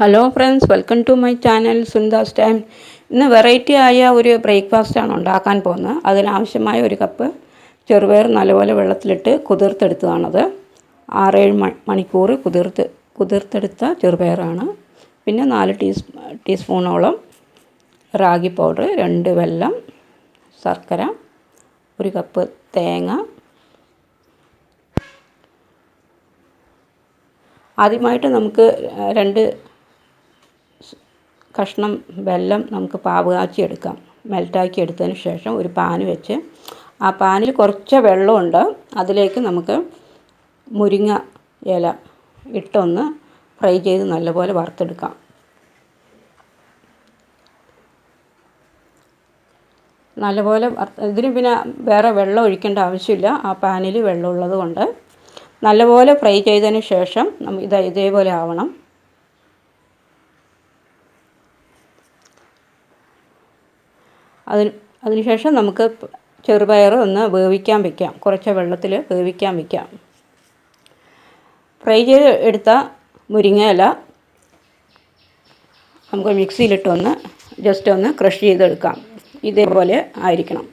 Hello friends welcome to my channel Sundas time ഇന്ന് variety ആയ ഒരു ബ്രേക്ക്ഫാസ്റ്റാണ് ഉണ്ടാക്കാൻ പോകുന്നത്. അതിനാവശ്യമായ ഒരു കപ്പ് ചെറുപയർ നല്ലപോലെ വെള്ളത്തിലിട്ട് കുതിർത്തെടുത്തതാണത്. ആറേഴ് മണിക്കൂർ കുതിർത്ത് കുതിർത്തെടുത്ത ചെറുപയറാണ്. പിന്നെ നാല് ടീസ് ടീസ്പൂണോളം റാഗി പൗഡർ രണ്ട് വെല്ലം ശർക്കര ഒരു കപ്പ് തേങ്ങ. ആദ്യമായിട്ട് നമുക്ക് രണ്ട് കഷ്ണം വെല്ലം നമുക്ക് പാവ് കാച്ചി എടുക്കാം. മെൽറ്റാക്കി എടുത്തതിന് ശേഷം ഒരു പാൻ വെച്ച് ആ പാനിൽ കുറച്ച് വെള്ളമുണ്ട്. അതിലേക്ക് നമുക്ക് മുരിങ്ങ ഇല ഇട്ടൊന്ന് ഫ്രൈ ചെയ്ത് നല്ലപോലെ വറുത്തെടുക്കാം. നല്ലപോലെ ഇതിന് പിന്നെ വേറെ വെള്ളം ഒഴിക്കേണ്ട ആവശ്യമില്ല. ആ പാനിൽ വെള്ളമുള്ളത് കൊണ്ട് നല്ലപോലെ ഫ്രൈ ചെയ്തതിന് ശേഷം ഇത് ഇതേപോലെ ആവണം. അതിന് അതിനുശേഷം നമുക്ക് ചെറുപയർ ഒന്ന് വേവിക്കാൻ വെക്കാം. കുറച്ച് വെള്ളത്തിൽ വേവിക്കാൻ വെക്കാം. ഫ്രൈ ചെയ്ത് എടുത്ത മുരിങ്ങയില നമുക്ക് മിക്സിയിലിട്ടൊന്ന് ജസ്റ്റ് ഒന്ന് ക്രഷ് ചെയ്തെടുക്കാം. ഇതേപോലെ ആയിരിക്കണം.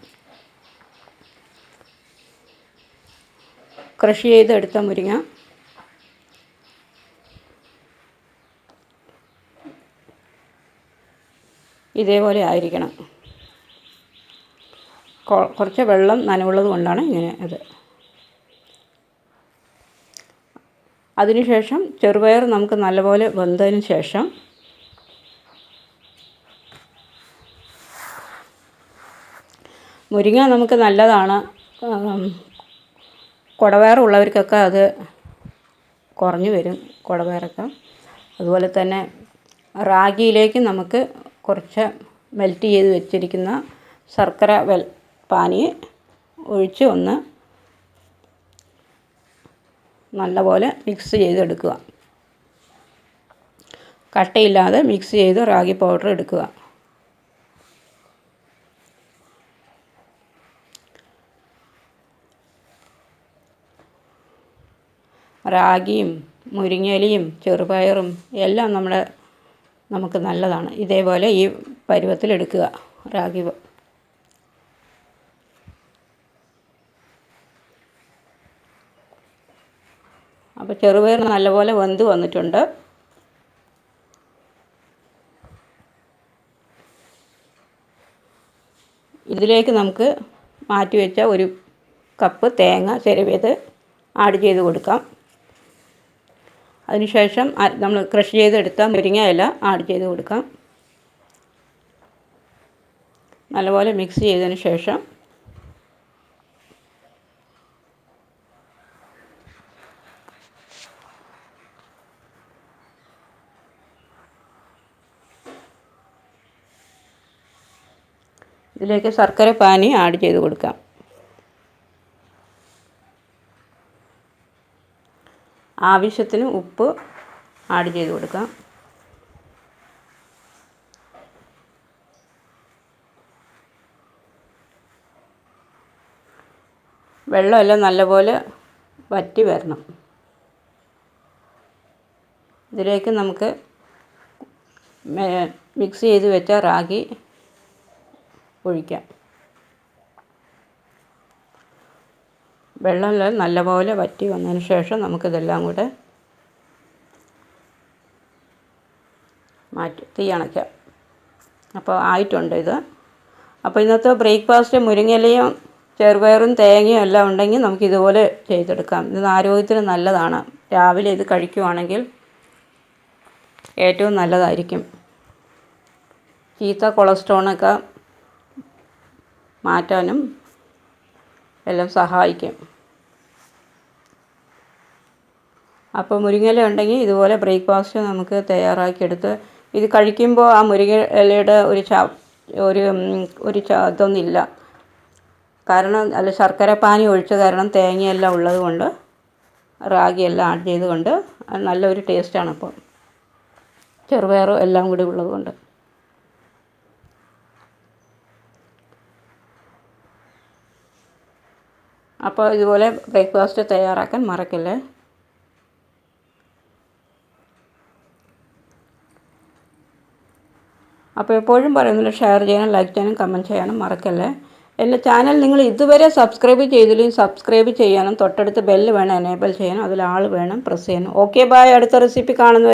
ക്രഷ് ചെയ്തെടുത്ത മുരിങ്ങ ഇതേപോലെ ആയിരിക്കണം. കുറച്ച് വെള്ളം നനവുള്ളത് കൊണ്ടാണ് ഇങ്ങനെ അത്. അതിനുശേഷം ചെറുപയർ നമുക്ക് നല്ലപോലെ വെന്തതിന് ശേഷം മുരിങ്ങ നമുക്ക് നല്ലതാണ്. കുടവയറുള്ളവർക്കൊക്കെ അത് കുറഞ്ഞു വരും കുടവയറൊക്കെ അതുപോലെ തന്നെ റാഗിയിലേക്ക് നമുക്ക് കുറച്ച് മെൽറ്റ് ചെയ്ത് വെച്ചിരിക്കുന്ന ശർക്കര വെൽ പാനി ഒഴിച്ച് ഒന്ന് നല്ലപോലെ മിക്സ് ചെയ്തെടുക്കുക. കട്ടയില്ലാതെ മിക്സ് ചെയ്ത് റാഗി പൗഡർ എടുക്കുക. റാഗിയും മുരിങ്ങയിലയും ചെറുപയറും എല്ലാം നമ്മുടെ നമുക്ക് നല്ലതാണ്. ഇതേപോലെ ഈ പരുവത്തിലെടുക്കുക റാഗി അപ്പോൾ ചെറുപയർ നല്ലപോലെ വെന്ത് വന്നിട്ടുണ്ട്. ഇതിലേക്ക് നമുക്ക് മാറ്റി വെച്ച ഒരു കപ്പ് തേങ്ങ ചിരവിയത് ആഡ് ചെയ്ത് കൊടുക്കാം. അതിനുശേഷം നമ്മൾ ക്രഷ് ചെയ്തെടുത്ത മുരിങ്ങ ഇല ആഡ് ചെയ്ത് കൊടുക്കാം. നല്ലപോലെ മിക്സ് ചെയ്തതിന് ശേഷം ഇതിലേക്ക് ശർക്കര പാനി ആഡ് ചെയ്ത് കൊടുക്കാം. ആവശ്യത്തിന് ഉപ്പ് ആഡ് ചെയ്ത് കൊടുക്കാം. വെള്ളമെല്ലാം നല്ലപോലെ വറ്റി വരണം. ഇതിലേക്ക് നമുക്ക് മിക്സ് ചെയ്ത് വെച്ച റാഗി ഒഴിക്കാം. വെള്ളമെല്ലാം നല്ലപോലെ വറ്റി വന്നതിന് ശേഷം നമുക്കിതെല്ലാം കൂടെ മാറ്റി തീ അണയ്ക്കാം. അപ്പോൾ ആയിട്ടുണ്ട് ഇത്. അപ്പോൾ ഇന്നത്തെ ബ്രേക്ക്ഫാസ്റ്റ് മുരിങ്ങയിലയും ചെറുപയറും തേങ്ങയും എല്ലാം ഉണ്ടെങ്കിൽ നമുക്ക് ഇതുപോലെ ചെയ്തെടുക്കാം. ഇത് ആരോഗ്യത്തിന് നല്ലതാണ്. രാവിലെ ഇത് കഴിക്കുവാണെങ്കിൽ ഏറ്റവും നല്ലതായിരിക്കും. ചീത്ത കൊളസ്ട്രോളൊക്കെ മാറ്റാനും എല്ലാം സഹായിക്കും. അപ്പോൾ മുരിങ്ങയില ഉണ്ടെങ്കിൽ ഇതുപോലെ ബ്രേക്ക്ഫാസ്റ്റ് നമുക്ക് തയ്യാറാക്കിയെടുത്ത് ഇത് കഴിക്കുമ്പോൾ ആ മുരിങ്ങ ഇലയുടെ ഒരു ച ഒരു ഒരു ച ഇതൊന്നുമില്ല. കാരണം അല്ല ശർക്കര പാനി ഒഴിച്ച കാരണം തേങ്ങയെല്ലാം ഉള്ളത് കൊണ്ട് റാഗിയെല്ലാം ആഡ് ചെയ്തുകൊണ്ട് നല്ലൊരു ടേസ്റ്റാണ് അപ്പോൾ ചെറുപയറും എല്ലാം കൂടി ഉള്ളത് കൊണ്ട്. അപ്പോൾ ഇതുപോലെ ബ്രേക്ക്ഫാസ്റ്റ് തയ്യാറാക്കാൻ മറക്കല്ലേ? അപ്പോൾ എപ്പോഴും പറയുന്നില്ല ഷെയർ ചെയ്യാനും ലൈക്ക് ചെയ്യാനും കമന്റ് ചെയ്യാനും മറക്കല്ലേ? എന്റെ ചാനൽ നിങ്ങൾ ഇതുവരെ സബ്സ്ക്രൈബ് ചെയ്തില്ലെങ്കിൽ സബ്സ്ക്രൈബ് ചെയ്യാനും തൊട്ടടുത്ത് ബെല്ല് വേണം എനേബിൾ ചെയ്യാനും അതിൽ ആൾ വേണം പ്രസ് ചെയ്യാനും. ഓക്കെ ബായ് അടുത്ത റെസിപ്പി കാണുന്നത്